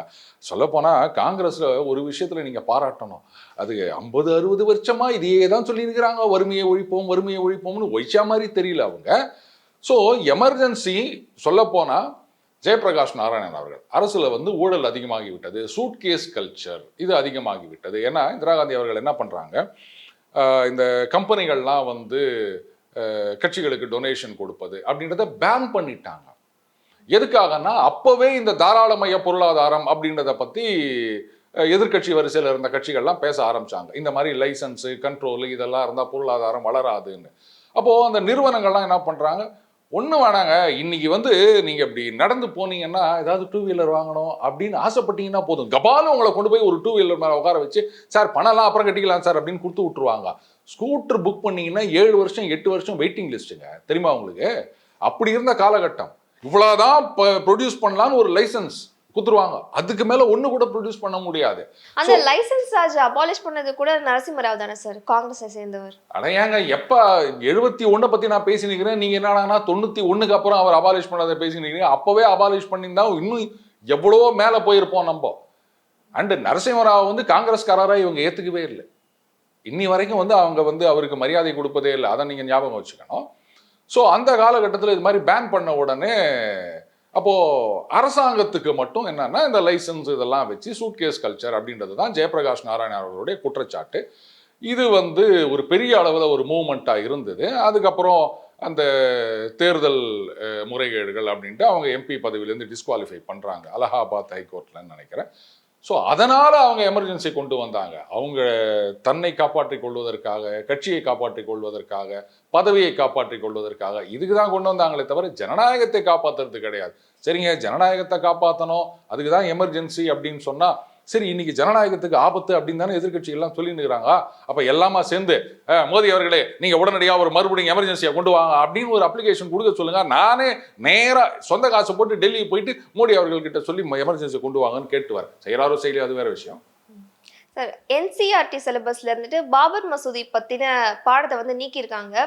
சொல்லப்போனால் காங்கிரஸில் ஒரு விஷயத்தில் நீங்கள் பாராட்டணும். அது ஐம்பது அறுபது வருஷமாக இதையே தான் சொல்லியிருக்கிறாங்க. வறுமையை ஒழிப்போம் வறுமையை ஒழிப்போம்னு ஒழிச்சா மாதிரி தெரியல அவங்க. ஸோ எமர்ஜென்சி சொல்லப்போனால் ஜெயபிரகாஷ் நாராயணன் அவர்கள் அரசில் வந்து ஊழல் அதிகமாகிவிட்டது சூட்கேஸ் கல்ச்சர் இது அதிகமாகிவிட்டது. ஏன்னா இந்திரா காந்தி அவர்கள் என்ன பண்ணுறாங்க இந்த கம்பெனிகள்லாம் வந்து கட்சிகளுக்கு டொனேஷன் கொடுப்பது அப்படின்றத பேன் பண்ணிட்டாங்க. எதுக்காகன்னா அப்போவே இந்த தாராளமய பொருளாதாரம் அப்படின்றத பற்றி எதிர்கட்சி எதிர்க்கட்சி வரிசையில் இருந்த கட்சிகள்லாம் பேச ஆரம்பிச்சாங்க. இந்த மாதிரி லைசன்ஸு கண்ட்ரோலு இதெல்லாம் இருந்தால் பொருளாதாரம் வளராதுன்னு. அப்போது அந்த நிறுவனங்கள்லாம் என்ன பண்ணுறாங்க ஒன்று வேணாங்க. இன்னைக்கு வந்து நீங்கள் இப்படி நடந்து போனீங்கன்னா ஏதாவது டூ வீலர் வாங்கணும் அப்படின்னு ஆசைப்பட்டீங்கன்னா போதும். கபாலும் உங்களை கொண்டு போய் ஒரு டூ வீலர் மேலே உட்கார வச்சு சார் பணம்லாம் அப்புறம் கட்டிக்கலாம் சார் அப்படின்னு கொடுத்து விட்டுருவாங்க. ஸ்கூட்டர் புக் பண்ணீங்கன்னா ஏழு வருஷம் எட்டு வருஷம் வெயிட்டிங் லிஸ்ட்டுங்க தெரியுமா உங்களுக்கு? அப்படி இருந்த காலகட்டம். இவ்வளோதான் ப்ரொடியூஸ் பண்ணலாம்னு ஒரு லைசன்ஸ் குத்துருவாங்க. அதுக்கு மேல ஒண்ணு கூட ப்ரொடியூஸ் பண்ண முடியாது. அந்த லைசன்ஸ் சார்ஜ் அபாலிஷ் பண்ணது கூட நரசிம்மராவ் தானே சார் காங்கிரஸை சேர்ந்தவர். அட ஏங்க எப்ப எழுபத்தி ஒண்ணை பத்தி நான் பேசி நிக்கிறேன் நீங்க என்னடான்னா தொண்ணூத்தி ஒண்ணுக்கு அப்புறம் அவர் அபாலிஷ் பண்ணதை பேசி நிக்கிறீங்க அப்பவே அபாலிஷ் பண்ணியிருந்தா இன்னும் எவ்வளவோ மேல போயிருப்போம் நம்ம. அண்ட் நரசிம்மராவ் வந்து காங்கிரஸ்காரரா இவங்க ஏத்துக்கவே இல்லை. இன்னி வரைக்கும் வந்து அவங்க வந்து அவருக்கு மரியாதை கொடுப்பதே இல்லை. அதை நீங்க ஞாபகம் வச்சுக்கணும். ஸோ அந்த காலகட்டத்தில் இது மாதிரி பேன் பண்ண உடனே அப்போது அரசாங்கத்துக்கு மட்டும் என்னென்னா இந்த லைசன்ஸ் இதெல்லாம் வச்சு சூட்கேஸ் கல்ச்சர் அப்படின்றது தான் ஜெயபிரகாஷ் நாராயணன் அவர்களுடைய குற்றச்சாட்டு. இது வந்து ஒரு பெரிய அளவில் ஒரு மூமெண்ட்டாக இருந்தது. அதுக்கப்புறம் அந்த தேர்தல் முறைகேடுகள் அப்படின்ட்டு அவங்க எம்பி பதவியிலேருந்து டிஸ்குவாலிஃபை பண்ணுறாங்க அலகாபாத் ஹைகோர்ட்லன்னு நினைக்கிறேன். ஸோ அதனால் அவங்க எமர்ஜென்சி கொண்டு வந்தாங்க. அவங்க தன்னை காப்பாற்றிக் கொள்வதற்காக கட்சியை காப்பாற்றிக் கொள்வதற்காக பதவியை காப்பாற்றிக் கொள்வதற்காக இதுக்கு தான் கொண்டு வந்தாங்களே தவிர ஜனநாயகத்தை காப்பாற்றுறது கிடையாது. சரிங்க ஜனநாயகத்தை காப்பாற்றணும் அதுக்கு தான் எமர்ஜென்சி அப்படின்னு சொன்னால் சரி இன்னைக்கு ஜனநாயகத்துக்கு ஆபத்து அப்படின்னு தானே எதிர்க்கட்சி எல்லாம் சொல்லிட்டு இருக்கிறாங்க அப்ப எல்லாமா சேர்ந்து மோதி மோடி அவர்களே நீங்க உடனடியா ஒரு மறுபடியும் எமர்ஜென்சியை கொண்டு வாங்க அப்படின்னு ஒரு அப்ளிகேஷன் கொடுக்க சொல்லுங்க. நானே நேரா சொந்த காசை போட்டு டெல்லி போயிட்டு மோடி அவர்கள்கிட்ட சொல்லி எமர்ஜென்சி கொண்டு வாங்கன்னு கேட்டு வரேன். செய்யறாரோ செய்யலையோ அது வேற விஷயம். சார் என்சிஆர்டி சிலபஸ்ல இருந்துட்டு பாபர் மசூதி பத்தின பாடத்தை வந்து நீக்கியிருக்காங்க.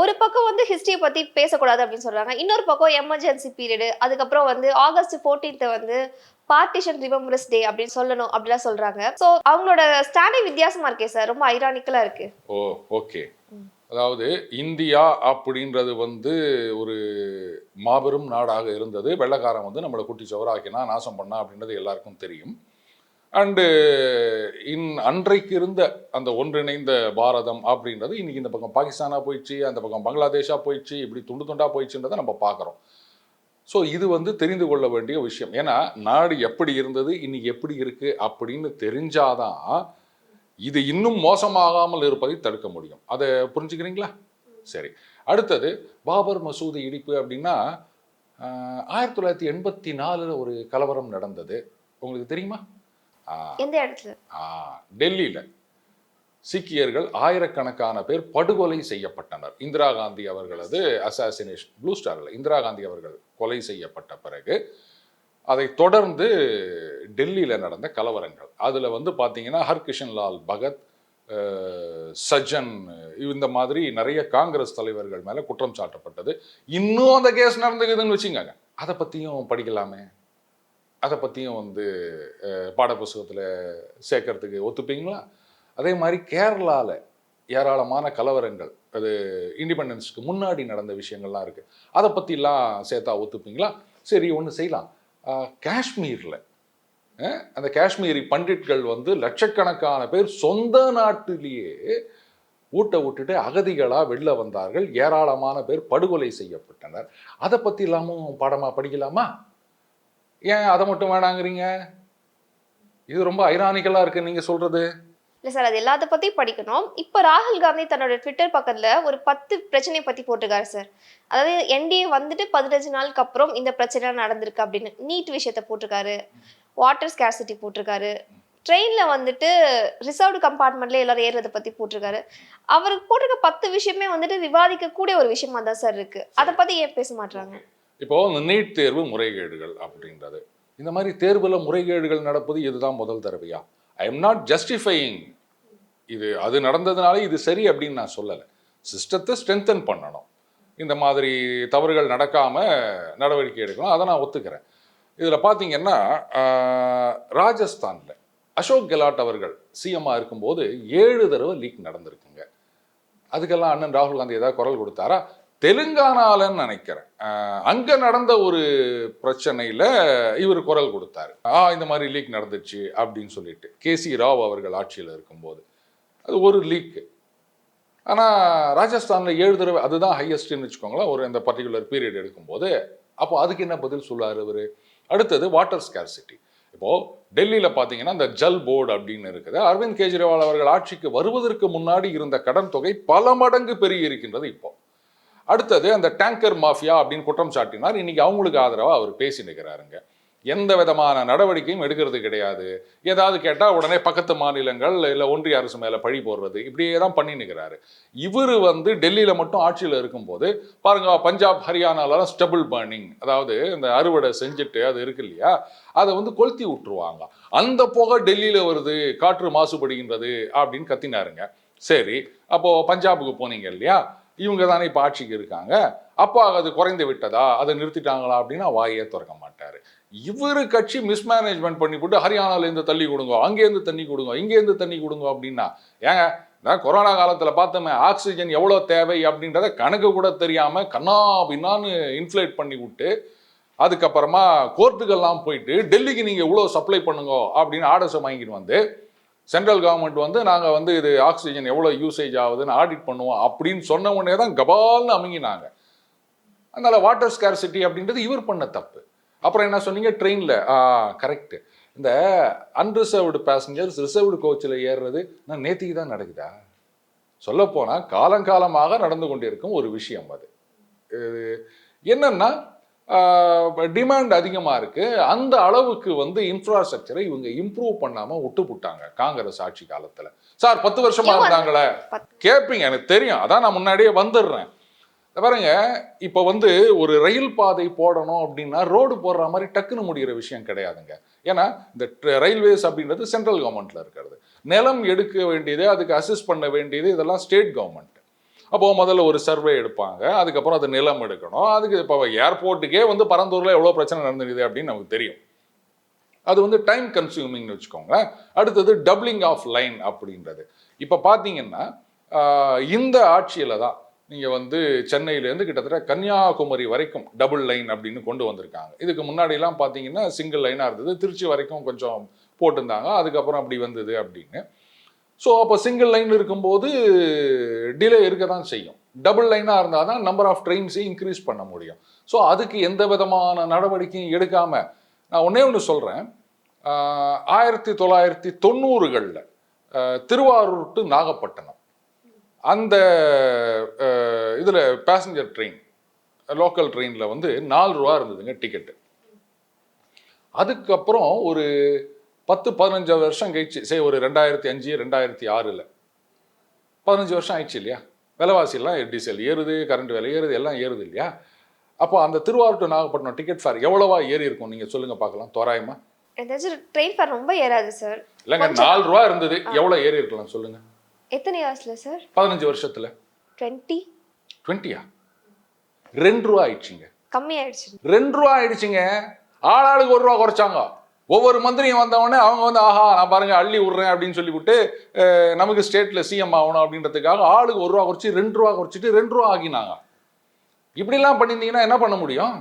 ஒரு பக்கம் வந்து ஹிஸ்டரியை பத்தி பேசக்கூடாது அப்படின்னு சொல்றாங்க. இன்னொரு பக்கம் எமர்ஜென்சி பீரியடு அதுக்கப்புறம் வந்து ஆகஸ்ட் 14th வந்து பார்ட்டிஷன் ரிமம்பரஸ் டே அப்படின்னு சொல்லணும் அப்படிலாம் சொல்றாங்க. ஸோ அவங்களோட ஸ்டாண்டிங் வித்தியாசமா இருக்கே சார் ரொம்ப ஐரானிக்கலா இருக்கு. ஓ ஓகே அதாவது இந்தியா அப்படின்றது வந்து ஒரு மாபெரும் நாடாக இருந்தது. வெள்ளைக்காரன் வந்து நம்மளை குட்டி சவராக்கினா நாசம் பண்ணா அப்படின்றது எல்லாருக்கும் தெரியும். அண்டு இன் அன்றைக்கு இருந்த அந்த ஒன்றிணைந்த பாரதம் அப்படின்றது இன்னைக்கு இந்த பக்கம் பாகிஸ்தானாக போயிடுச்சு அந்த பக்கம் பங்களாதேஷாக போயிடுச்சு இப்படி துண்டு துண்டாக போயிடுச்சுன்றதை நம்ம பார்க்குறோம். ஸோ இது வந்து தெரிந்து கொள்ள வேண்டிய விஷயம். ஏன்னா நாடு எப்படி இருந்தது இன்னைக்கு எப்படி இருக்குது அப்படின்னு தெரிஞ்சாதான் இது இன்னும் மோசமாகாமல் இருப்பதை தடுக்க முடியும். அதை புரிஞ்சுக்கிறீங்களா? சரி. அடுத்தது பாபர் மசூதி இடிப்பு அப்படின்னா ஆயிரத்தி தொள்ளாயிரத்தி எண்பத்தி நாலில் ஒரு கலவரம் நடந்தது. உங்களுக்கு தெரியுமா? எந்த இடத்துல? டெல்லியில. சீக்கியர்கள் ஆயிரக்கணக்கான பேர் படுகொலை செய்யப்பட்டனர். இந்திரா காந்தி அவர்களது அசாசினேஷன் ப்ளூ ஸ்டாரில் இந்திரா காந்தி அவர்கள் கொலை செய்யப்பட்ட பிறகு அதை தொடர்ந்து டெல்லியில் நடந்த கலவரங்கள். அதில் வந்து பார்த்தீங்கன்னா ஹர்கிஷன் லால் பகத் அஹ், சஜ்ஜன் இந்த மாதிரி நிறைய காங்கிரஸ் தலைவர்கள் மேலே குற்றம் சாட்டப்பட்டது. இன்னும் அந்த கேஸ் நடந்துக்குதுன்னு வச்சுக்கோங்க. அதை பற்றியும் படிக்கலாமே. அதை பற்றியும் வந்து பாடப்புஸ்தகத்தில் சேர்க்கறதுக்கு ஒத்துப்பீங்களா? அதே மாதிரி கேரளாவில் ஏராளமான கலவரங்கள் அது இண்டிபெண்டன்ஸ்க்கு முன்னாடி நடந்த விஷயங்கள்லாம் இருக்குது அதை பற்றிலாம் சேர்த்தா ஒத்துப்பீங்களா? சரி ஒன்று செய்யலாம். காஷ்மீரில் அந்த காஷ்மீரி பண்டிட்கள் வந்து லட்சக்கணக்கான பேர் சொந்த நாட்டிலேயே ஊட்ட விட்டுட்டு அகதிகளாக வெளில வந்தார்கள். ஏராளமான பேர் படுகொலை செய்யப்பட்டனர். அதை பற்றி இல்லாமல் பாடமாக படிக்கலாமா? ஏன் அதை மட்டும் வேணாங்கிறீங்க? இது ரொம்ப ஐரானிக்கலாக இருக்கு நீங்கள் சொல்கிறது இல்ல சார் அது எல்லாத்த பத்தியும் படிக்கணும். இப்போ ராகுல் காந்தி தன்னோட ட்விட்டர் பக்கத்துல ஒரு பத்து பிரச்சனையை பத்தி போட்டிருக்காரு சார். அதாவது என்டிஏ வந்துட்டு பதினஞ்சு நாளுக்கு அப்புறம் இந்த பிரச்சனை நடந்திருக்கு அப்படின்னு நீட் விஷயத்த போட்டிருக்காரு. வாட்டர் ஸ்கேர்சிட்டி போட்டிருக்காரு. ட்ரெயின்ல வந்துட்டு ரிசர்வ்டு கம்பார்ட்மெண்ட்ல எல்லாரும் ஏறுறதை பத்தி போட்டிருக்காரு. அவருக்கு போட்டிருக்க பத்து விஷயமே வந்துட்டு விவாதிக்கக்கூடிய ஒரு விஷயமா தான் சார் இருக்கு. அதை பத்தி ஏன் பேச மாட்டாங்க இப்போ இந்த நீட் தேர்வு முறைகேடுகள் அப்படின்றது. இந்த மாதிரி தேர்வில் முறைகேடுகள் நடப்பது இதுதான் முதல் தடவையா? ஐ எம் நாட் ஜஸ்டிஃபையிங் இது அது நடந்ததுனால இது சரி அப்படின்னு நான் சொல்லலை. சிஸ்டத்தை ஸ்ட்ரென்தன் பண்ணணும். இந்த மாதிரி தவறுகள் நடக்காமல் நடவடிக்கை எடுக்கணும் அதை நான் ஒத்துக்கிறேன். இதில் பார்த்தீங்கன்னா ராஜஸ்தானில் அசோக் கெலாட் அவர்கள் சிஎம்மாக இருக்கும்போது ஏழு தடவை லீக் நடந்திருக்குங்க. அதுக்கெல்லாம் அண்ணன் ராகுல் காந்தி ஏதாவது குரல் கொடுத்தாரா? தெலுங்கானாலன்னு நினைக்கிறேன். அங்கே அங்க நடந்த ஒரு பிரச்சனையில இவர் குரல் கொடுத்தாரு. ஆ இந்த மாதிரி லீக் நடந்துச்சு அப்படின்னு சொல்லிட்டு. கே சி ராவ் அவர்கள் ஆட்சியில் இருக்கும்போது. அது ஒரு லீக்கு ஆனால் ராஜஸ்தானில் ஏழு தடவை அதுதான் ஹையஸ்ட்னு வச்சுக்கோங்களேன். ஒரு இந்த பர்டிகுலர் பீரியட் எடுக்கும்போது அப்போ அதுக்கு என்ன பதில் சொல்லுவார் இவரு? அடுத்தது வாட்டர் ஸ்கேர்சிட்டி இப்போ டெல்லியில் பார்த்தீங்கன்னா இந்த ஜல் போர்டு அப்படின்னு இருக்குது. அரவிந்த் கெஜ்ரிவால் அவர்கள் ஆட்சிக்கு வருவதற்கு முன்னாடி இருந்த கடன் தொகை பல மடங்கு பெருகி இருக்கின்றது இப்போ. அடுத்தது அந்த டேங்கர் மாஃபியா அப்படின்னு குற்றம் சாட்டினார். இன்னைக்கு அவங்களுக்கு ஆதரவாக அவர் பேசி நிற்கிறாருங்க எந்த விதமான நடவடிக்கையும் எடுக்கிறது கிடையாது. ஏதாவது கேட்டால் உடனே பக்கத்து மாநிலங்கள் இல்லை ஒன்றிய அரசு மேலே பழி போடுறது இப்படியே தான் பண்ணி நிற்கிறாரு இவர் வந்து டெல்லியில் மட்டும் ஆட்சியில் இருக்கும்போது பாருங்க பஞ்சாப் ஹரியானாலாம் ஸ்டபிள் பர்னிங் அதாவது இந்த அறுவடை செஞ்சுட்டு அது இருக்கு இல்லையா? அதை வந்து கொளுத்தி விட்டுருவாங்க. அந்த புகை டெல்லியில் வருது காற்று மாசுபடுகின்றது அப்படின்னு கத்தினாருங்க. சரி அப்போது பஞ்சாபுக்கு போனீங்க இல்லையா? இவங்க தானே இப்போ ஆட்சிக்கு இருக்காங்க. அப்போ அது குறைந்து விட்டதா? அதை நிறுத்திட்டாங்களா அப்படின்னா வாயே திறக்க மாட்டார். இவர் கட்சி மிஸ்மேனேஜ்மெண்ட் பண்ணி போட்டு ஹரியானாலேருந்து தள்ளி கொடுங்க அங்கேருந்து தண்ணி கொடுங்க இங்கேருந்து தண்ணி கொடுங்க அப்படின்னா ஏங்க நான் கொரோனா காலத்தில் பார்த்தோமே ஆக்சிஜன் எவ்வளோ தேவை அப்படின்றத கணக்கு கூட தெரியாமல் கண்ணா பின்னான்னு இன்ஃப்ளேட் பண்ணி விட்டு அதுக்கப்புறமா கோர்ட்டுக்கெல்லாம் போயிட்டு டெல்லிக்கு நீங்கள் இவ்வளோ சப்ளை பண்ணுங்க அப்படின்னு ஆர்டர்ஸை வாங்கிட்டு வந்து சென்ட்ரல் கவர்மெண்ட் வந்து நாங்கள் வந்து இது ஆக்சிஜன் எவ்வளோ யூசேஜ் ஆகுதுன்னு ஆடிட் பண்ணுவோம் அப்படின்னு சொன்ன உடனே தான் கபால்னு அமுங்கினாங்க. அதனால் வாட்டர் ஸ்கேர்சிட்டி அப்படின்றது இவர் பண்ண தப்பு. அப்புறம் என்ன சொன்னீங்க? ட்ரெயினில் கரெக்டு கரெக்ட் இந்த அன்ரிசர்வ்டு பேசஞ்சர்ஸ் ரிசர்வ்டு கோச்சில் ஏறுறது நான் நேத்திக்கு தான் நடக்குதா? சொல்லப்போனால் காலங்காலமாக நடந்து கொண்டிருக்கும் ஒரு விஷயம் அது. என்னன்னா டிமாண்ட் அதிகமாக இருக்கு. அந்த அளவுக்கு வந்து இன்ஃப்ராஸ்ட்ரக்சரை இவங்க இம்ப்ரூவ் பண்ணாமல் விட்டு புட்டாங்க காங்கிரஸ் ஆட்சி காலத்தில். சார் பத்து வருஷமா ஏன் இருந்தாங்களே? கேட்பீங்க எனக்கு தெரியும். அதான் நான் முன்னாடியே வந்துடுறேன். பாருங்க இப்போ வந்து ஒரு ரயில் பாதை போடணும் அப்படின்னா ரோடு போடுற மாதிரி டக்குன்னு முடிகிற விஷயம் கிடையாதுங்க. ஏன்னா இந்த ரயில்வேஸ் அப்படின்றது சென்ட்ரல் கவர்மெண்ட்ல இருக்கிறது. நிலம் எடுக்க வேண்டியது அதுக்கு அசிஸ்ட் பண்ண வேண்டியது இதெல்லாம் ஸ்டேட் கவர்மெண்ட் அப்போ முதல்ல ஒரு சர்வே எடுப்பாங்க. அதுக்கப்புறம் அது நிலம் எடுக்கணும். அதுக்கு இப்போ ஏர்போர்ட்டுக்கே வந்து பரந்தூரில் எவ்வளோ பிரச்சனை நடந்துருக்குது அப்படின்னு நமக்கு தெரியும். அது வந்து டைம் கன்சியூமிங்னு வச்சுக்கோங்களேன். அடுத்தது டபுளிங் ஆஃப் லைன் அப்படின்றது. இப்போ பார்த்தீங்கன்னா இந்த ஆட்சியில் தான் நீங்கள் வந்து சென்னையிலேருந்து கிட்டத்தட்ட கன்னியாகுமரி வரைக்கும் டபுள் லைன் அப்படின்னு கொண்டு வந்திருக்காங்க. இதுக்கு முன்னாடிலாம் பார்த்தீங்கன்னா சிங்கிள் லைனாக இருந்தது. திருச்சி வரைக்கும் கொஞ்சம் போட்டிருந்தாங்க. அதுக்கப்புறம் அப்படி வந்தது அப்படின்னு. ஸோ அப்போ சிங்கிள் லைன் இருக்கும்போது டிலே இருக்க தான் செய்யும் டபுள் லைனாக இருந்தால் தான் நம்பர் ஆஃப் ட்ரெயின்ஸையும் இன்க்ரீஸ் பண்ண முடியும். ஸோ அதுக்கு எந்த விதமான நடவடிக்கையும் எடுக்காமல் நான் ஒன்றே ஒன்று சொல்கிறேன் ஆயிரத்தி தொள்ளாயிரத்தி தொண்ணூறுகளில் திருவாரூர் டு நாகப்பட்டினம். அந்த இதில் பேசஞ்சர் ட்ரெயின் லோக்கல் ட்ரெயினில் வந்து நாலு ரூபா இருந்ததுங்க டிக்கெட்டு அதுக்கப்புறம் ஒரு பத்து பதினஞ்சு வருஷம் கழிச்சு சரி ஒரு ரெண்டாயிரத்தி அஞ்சு ரெண்டாயிரத்தி ஆறில். பதினஞ்சு வருஷம் ஆயிடுச்சு இல்லையா? விலைவாசியெல்லாம் டீசல் ஏறுது கரண்ட் விலை ஏறுது எல்லாம் ஏறுது இல்லையா? அப்போ அந்த Thiruvarur to Nagapattinam ticket fare எவ்வளவா ஏறி இருக்கும்? நீங்கள் சொல்லுங்கள் பார்க்கலாம். தோராயமா? ஏதாச்சும் ட்ரெயின் ஃபேர் ரொம்ப ஏறாது சார் இல்லைங்க நாலு ரூபா இருந்தது. எவ்வளோ ஏறி இருக்கலாம் சொல்லுங்கள் எத்தனை இயர்ஸ்ல சார் பதினஞ்சு வருஷத்தில். டுவெண்ட்டி டுவெண்ட்டியா ரெண்டு ரூபா ஆயிடுச்சுங்க. கம்மி ஆயிடுச்சு ரெண்டு ரூபா ஆயிடுச்சுங்க. ஆளாளுக்கு ஒரு ரூபா குறைச்சாங்க. ஒவ்வொரு மந்திரியும் வந்தவொடனே அவங்க வந்து ஆஹா நான் பாருங்க அள்ளி விட்றேன் அப்படின்னு சொல்லிவிட்டு நமக்கு ஸ்டேட்ல சிஎம் ஆகணும் அப்படின்றதுக்காக ஆளுக்கு ஒரு ரூபா குறைச்சி ரெண்டு ரூபா குறைச்சிட்டு ரெண்டு ரூபா ஆகினாங்க. இப்படிலாம் பண்ணியிருந்தீங்கன்னா என்ன பண்ண முடியும்?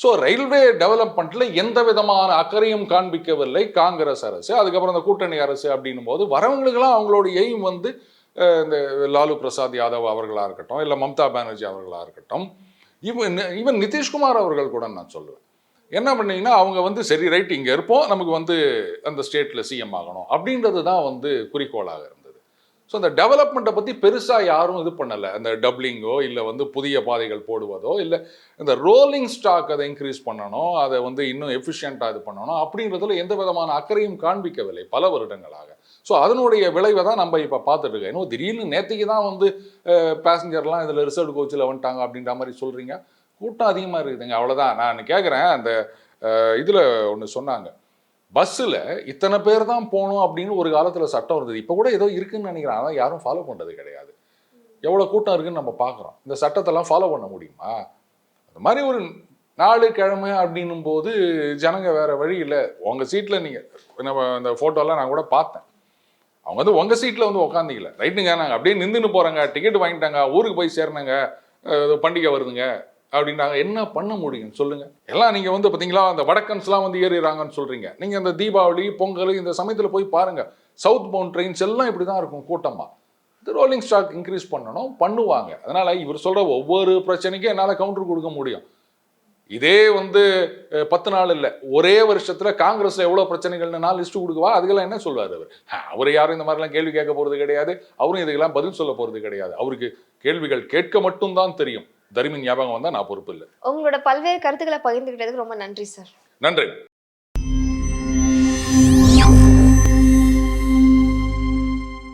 ஸோ ரயில்வே டெவலப்மெண்ட்ல எந்த விதமான அக்கறையும் காண்பிக்கவில்லை காங்கிரஸ் அரசு. அதுக்கப்புறம் இந்த கூட்டணி அரசு அப்படின்னும் போது வரவங்களுக்கெல்லாம் அவங்களோட எய்ம் வந்து இந்த லாலு பிரசாத் யாதவ் அவர்களாக இருக்கட்டும் இல்லை மம்தா பானர்ஜி அவர்களாக இருக்கட்டும் இவன் ஈவன் நிதிஷ்குமார் அவர்கள் கூட நான் சொல்லுவேன். என்ன பண்ணீங்கன்னா அவங்க வந்து சரி ரைட் இங்கே இருப்போம். நமக்கு வந்து அந்த ஸ்டேட்டில் சிஎம் ஆகணும். அப்படின்றது தான் வந்து குறிக்கோளாக இருந்தது. ஸோ அந்த டெவலப்மெண்ட்டை பற்றி பெருசாக யாரும் இது பண்ணலை. அந்த டப்ளிங்கோ இல்லை வந்து புதிய பாதைகள் போடுவதோ இல்லை இந்த ரோலிங் ஸ்டாக் அதை இன்க்ரீஸ் பண்ணணும் அதை வந்து இன்னும் எஃபிஷியண்ட்டாக இது பண்ணணும் அப்படின்றதுல எந்த விதமான அக்கறையும் காண்பிக்கவில்லை பல வருடங்களாக. ஸோ அதனுடைய விளைவை தான் நம்ம இப்போ பார்த்துட்டு இருக்கோம். இன்னும் திடீர்னு நேற்றுக்கு தான் வந்து பேசஞ்சர்லாம் இதில் ரிசர்வ் கோச்சில் வந்துட்டாங்க அப்படின்ற மாதிரி சொல்கிறீங்க கூட்டம் அதிகமாக இருக்குதுங்க. அவ்வளோதான் நான் கேட்குறேன் அந்த இதில் ஒன்று சொன்னாங்க. பஸ்ஸில் இத்தனை பேர் தான் போகணும் அப்படின்னு ஒரு காலத்தில் சட்டம் இருந்தது. இப்போ கூட ஏதோ இருக்குன்னு நினைக்கிறேன். ஆனால் யாரும் ஃபாலோ பண்ணுறது கிடையாது. எவ்வளோ கூட்டம் இருக்குன்னு நம்ம பார்க்குறோம் இந்த சட்டத்தெல்லாம் ஃபாலோ பண்ண முடியுமா? அந்த மாதிரி ஒரு நாலு கிழமை அப்படின்னும் போது ஜனங்க வேறு வழி இல்லை. உங்கள் சீட்டில் நீங்கள் நம்ம அந்த ஃபோட்டோலாம் நான் கூட பார்த்தேன். அவங்க வந்து உங்கள் சீட்டில் வந்து உக்காந்திக்கல ரைட்டுங்க நாங்கள் அப்படியே நின்றுன்னு போகிறோங்க டிக்கெட் வாங்கிட்டாங்க ஊருக்கு போய் சேரணுங்க. பண்டிகை வருதுங்க. அப்படின்றாங்க என்ன பண்ண முடியும்? சொல்லுங்க. எல்லாம் நீங்க வந்து பாத்தீங்களா அந்த வடக்கன்ஸ்லாம் வந்து ஏறிடுறாங்கன்னு சொல்றீங்க. நீங்க இந்த தீபாவளி பொங்கல் இந்த சமயத்துல போய் பாருங்க. சவுத் பவுண்ட் ட்ரெயின்ஸ் எல்லாம் இப்படி தான் இருக்கும் கூட்டமா. இது ரோலிங் ஸ்டாக் இன்க்ரீஸ் பண்ணணும் பண்ணுவாங்க. அதனால இவர் சொல்ற ஒவ்வொரு பிரச்சனைக்கும் என்னால் கவுண்டர் கொடுக்க முடியும். இதே வந்து பத்து நாள் இல்லை. ஒரே வருஷத்துல காங்கிரஸ்ல எவ்வளோ பிரச்சனைகள்னு நான் லிஸ்ட் கொடுக்குவா? அதுக்கெல்லாம் என்ன சொல்வார் அவர்? அவர் யாரும் இந்த மாதிரிலாம் கேள்வி கேட்க போறது கிடையாது. அவரும் இதுக்கெல்லாம் பதில் சொல்ல போறது கிடையாது. அவருக்கு கேள்விகள் கேட்க மட்டும்தான் தெரியும். தரிமின் ஞாபகம் வந்தா நான் பொறுப்பு இல்லை. உங்களோட பல்வேறு கருத்துக்களை பகிர்ந்துக்கிட்டதுக்கு ரொம்ப நன்றி சார். நன்றி.